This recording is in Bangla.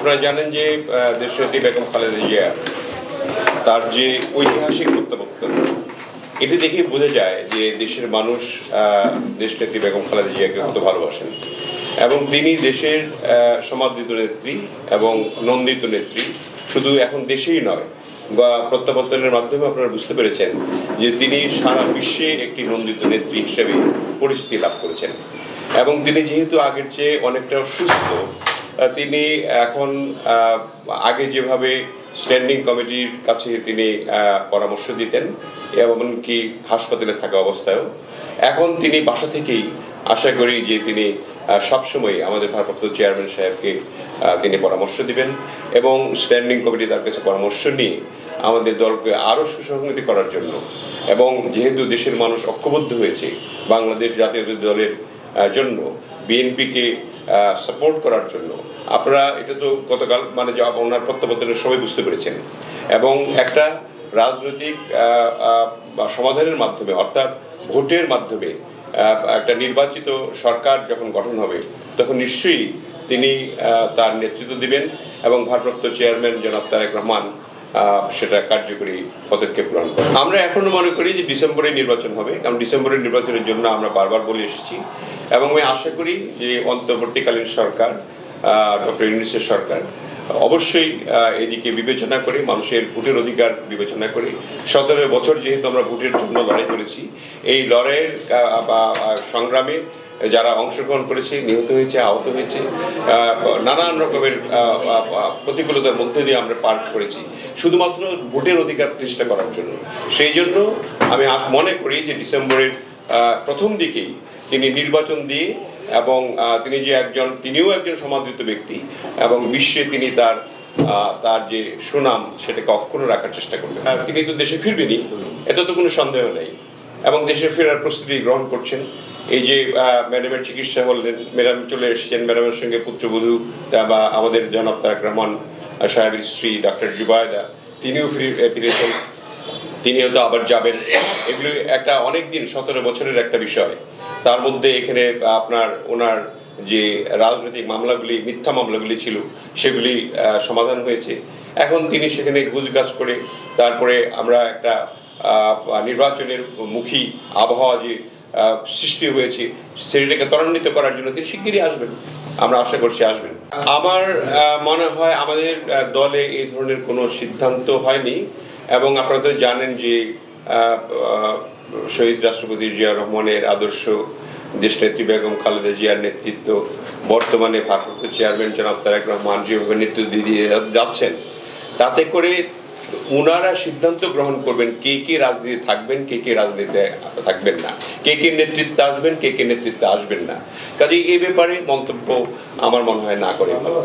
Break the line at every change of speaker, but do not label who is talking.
আপনারা জানেন যে দেশনেত্রী বেগম খালেদা জিয়া, তার যে ঐতিহাসিক প্রত্যাবর্তন, এটি দেখে বোঝা যায় যে দেশের মানুষ দেশনেত্রী বেগম খালেদা জিয়াকে কত ভালোবাসেন। এবং তিনি দেশের সমাদৃত নেত্রী এবং নন্দিত নেত্রী। শুধু এখন দেশেই নয়, বা প্রত্যাবর্তনের মাধ্যমে আপনারা বুঝতে পেরেছেন যে তিনি সারা বিশ্বে একটি নন্দিত নেত্রী হিসেবে পরিচিতি লাভ করেছেন। এবং তিনি যেহেতু আগের চেয়ে অনেকটা সুস্থ তিনি এখন আগে যেভাবে স্ট্যান্ডিং কমিটির কাছে তিনি পরামর্শ দিতেন এমনকি হাসপাতালে থাকা অবস্থায়ও, এখন তিনি বাসা থেকেই আশা করি যে তিনি সবসময় আমাদের ভারপ্রাপ্ত চেয়ারম্যান সাহেবকে তিনি পরামর্শ দিবেন এবং স্ট্যান্ডিং কমিটি তার কাছে পরামর্শ নিয়ে আমাদের দলকে আরও সুসংহতি করার জন্য এবং যেহেতু দেশের মানুষ ঐক্যবদ্ধ হয়েছে, বাংলাদেশ জাতীয় দলের জন্য, বিএনপিকে সাপোর্ট করার জন্য। আপনারা এটা তো গতকাল মানে যা ওনার প্রত্যাবর্তনের সবাই বুঝতে পেরেছেন। এবং একটা রাজনৈতিক সমাধানের মাধ্যমে, অর্থাৎ ভোটের মাধ্যমে একটা নির্বাচিত সরকার যখন গঠন হবে, তখন নিশ্চয়ই তিনি তার নেতৃত্ব দিবেন এবং ভারপ্রাপ্ত চেয়ারম্যান জনাব তারেক রহমান সেটা কার্যকরী পদক্ষেপ গ্রহণ করে। আমরা এখনও মনে করি যে ডিসেম্বরে নির্বাচন হবে, কারণ ডিসেম্বরের নির্বাচনের জন্য আমরা বারবার বলে এসেছি এবং আমি আশা করি যে অন্তর্বর্তীকালীন সরকার ডক্টর ইউনিসের সরকার অবশ্যই এদিকে বিবেচনা করে, মানুষের ভোটের অধিকার বিবেচনা করে, সতেরো বছর যেহেতু আমরা ভোটের জন্য লড়াই করেছি, এই লড়াইয়ের সংগ্রামে যারা অংশগ্রহণ করেছে নিহত হয়েছে আহত হয়েছে নানান রকমের প্রতিকূলতার মধ্যে দিয়ে আমরা পার করেছি। শুধুমাত্র ভোটের অধিকার প্রতিষ্ঠা করার জন্য। সেই জন্য আমি মনে করি যে ডিসেম্বরের প্রথম দিকেই তিনি নির্বাচন দিয়ে এবং তিনি যে একজন তিনিও একজন সমাদৃত ব্যক্তি এবং বিশ্বে তিনি তার তার যে সুনাম সেটাকে অক্ষুণ্ণ রাখার চেষ্টা করবেন। আর তিনি তো দেশে ফিরবেনই এতে তো কোনো সন্দেহ নেই। এবং দেশে ফেরার প্রস্তুতি গ্রহণ করছেন। এই যে ম্যাডামের চিকিৎসা হলেন, ম্যাডাম চলে এসেছেন, ম্যাডামের সঙ্গে পুত্রবধূ বা আমাদের জনাব তারেক রহমান সাহেবের স্ত্রী ডক্টর জুবায়দা, তিনিও ফিরে ফিরেছেন। তিনি হয়তো আবার যাবেন। এগুলো একটা অনেক দিন সতেরো বছরের একটা বিষয়। তার মধ্যে এখানে আপনার ওনার যে রাজনৈতিক মামলাগুলি, মিথ্যা মামলাগুলি ছিল, সেগুলি সমাধান হয়েছে। এখন তিনি সেখানে গুজগাছ করে, তারপরে আমরা একটা নির্বাচনের মুখী আবহাওয়া যে সৃষ্টি হয়েছে, সেটাকে ত্বরান্বিত করার জন্য তিনি শিগগিরই আসবেন। আমরা আশা করছি আসবেন। আমার মনে হয় আমাদের দলে এই ধরনের কোনো সিদ্ধান্ত হয়নি এবং আপনারা তো জানেন যে শহীদ রাষ্ট্রপতি জিয়া রহমানের আদর্শ দেশনেত্রী বেগম খালেদা জিয়ার নেতৃত্ব বর্তমানে ভারপ্রাপ্ত চেয়ারম্যান জনাব তারেক রহমান যেভাবে নেতৃত্ব দিয়ে যাচ্ছেন, তাতে করে ওনারা সিদ্ধান্ত গ্রহণ করবেন কে কে রাজনীতি থাকবেন, কে কে রাজনীতিতে থাকবেন না। কে কে নেতৃত্বে আসবেন, কে কে নেতৃত্বে আসবেন না। কাজে এ ব্যাপারে মন্তব্য আমার মনে হয় না করে ভালো